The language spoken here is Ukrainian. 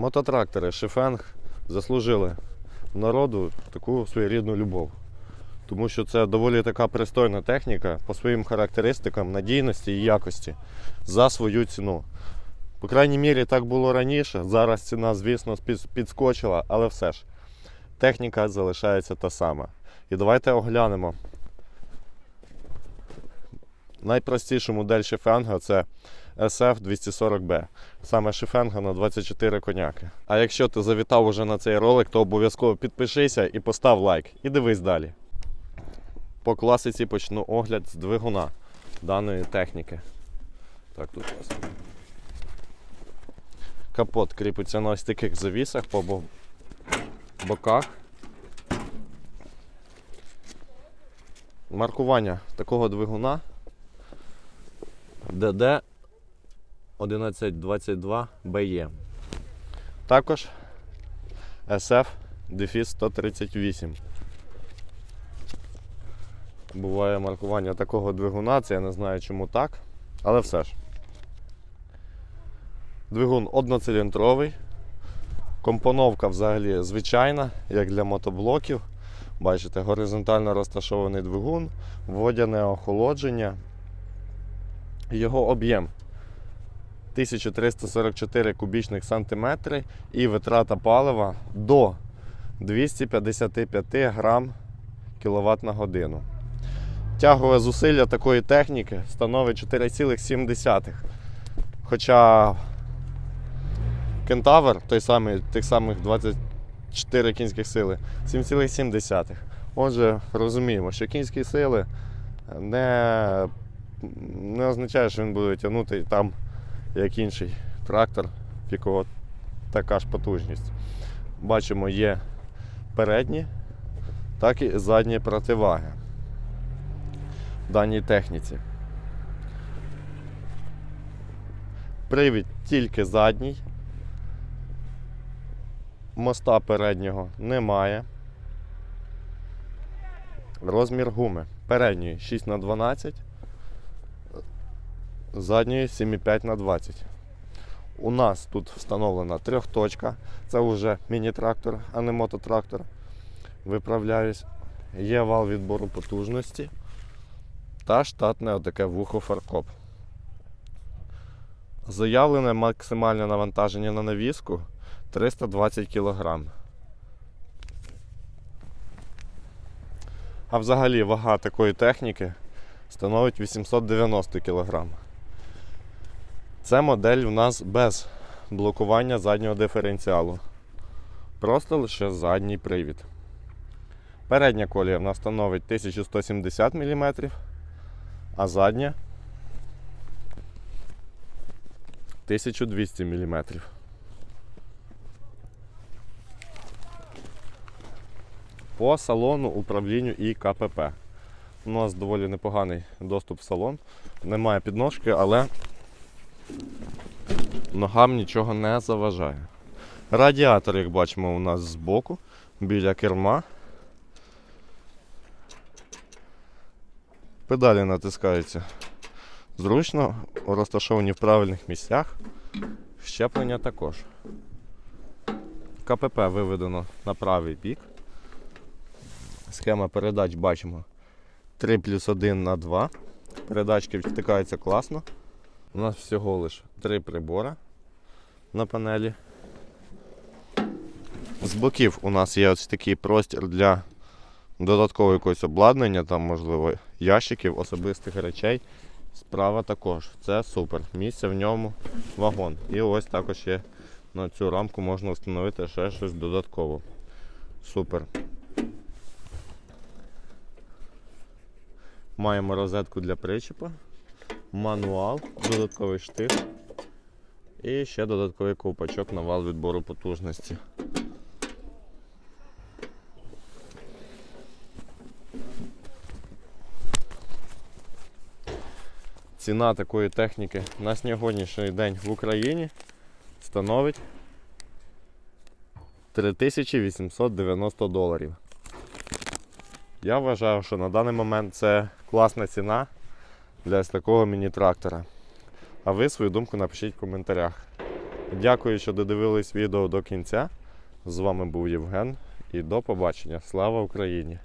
Мототрактори Шифенг заслужили народу таку своєрідну любов. Тому що це доволі така пристойна техніка по своїм характеристикам, надійності і якості за свою ціну. По крайній мірі, так було раніше. Зараз ціна, звісно, підскочила, але все ж техніка залишається та сама. І давайте оглянемо. Найпростіша модель Шифенга це SF240B. Саме Шифенга на 24 коняки. А якщо ти завітав уже на цей ролик, то обов'язково підпишися і постав лайк. І дивись далі. По класиці почну огляд з двигуна даної техніки. Так, тут у нас. Капот кріпиться на ось таких завісах по бо- боках. Маркування такого двигуна DD 1122 BE. Також SF Дефіс 138. Буває маркування такого двигуна, це я не знаю чому так, але все ж. Двигун одноциліндровий. Компоновка взагалі звичайна, як для мотоблоків. Бачите, горизонтально розташований двигун, водяне охолодження. Його об'єм 1344 кубічних сантиметри і витрата палива до 255 грам кВт на годину. Тягове зусилля такої техніки становить 4,7. Хоча Кентавр, той самий, тих самих 24 кінських сили, 7,7. Отже, розуміємо, що кінські сили не, не означає, що він буде тягнути там, як інший трактор, в якого така ж потужність. Бачимо, є передні, так і задні противаги в даній техніці. Привід тільки задній. Моста переднього немає. Розмір гуми. Передньої 6х12, задньої 7,5х20. У нас тут встановлена трьохточка. Це вже міні-трактор, а не мототрактор. Виправляюсь. Є вал відбору потужності та штатне отаке вухо фаркоп. Заявлене максимальне навантаження на навіску 320 кг. А взагалі вага такої техніки становить 890 кг. Це модель у нас без блокування заднього диференціалу. Просто лише задній привід. Передня колія в нас становить 1170 мм, а задня 1200 мм. По салону управлінню і КПП. У нас доволі непоганий доступ в салон. Немає підножки, але ногам нічого не заважає. Радіатор, як бачимо, у нас збоку, біля керма. Педалі натискаються зручно, розташовані в правильних місцях. Щеплення також. КПП виведено на правий бік. Схема передач бачимо 3 плюс 1 на 2. Передачки втикаються класно. У нас всього лише три прибори на панелі. З боків у нас є ось такий простір для додаткового якогось обладнання, там, можливо, ящиків, особистих речей. Справа також. Це супер. Місце в ньому вагон. І ось також є на цю рамку можна встановити ще щось додатково. Супер. Маємо розетку для причепа, мануал, додатковий штиф і ще додатковий ковпачок на вал відбору потужності. Ціна такої техніки на сьогоднішній день в Україні становить 3890 доларів. Я вважаю, що на даний момент це класна ціна для такого міні-трактора. А ви свою думку напишіть в коментарях. Дякую, що додивились відео до кінця. З вами був Євген і до побачення. Слава Україні!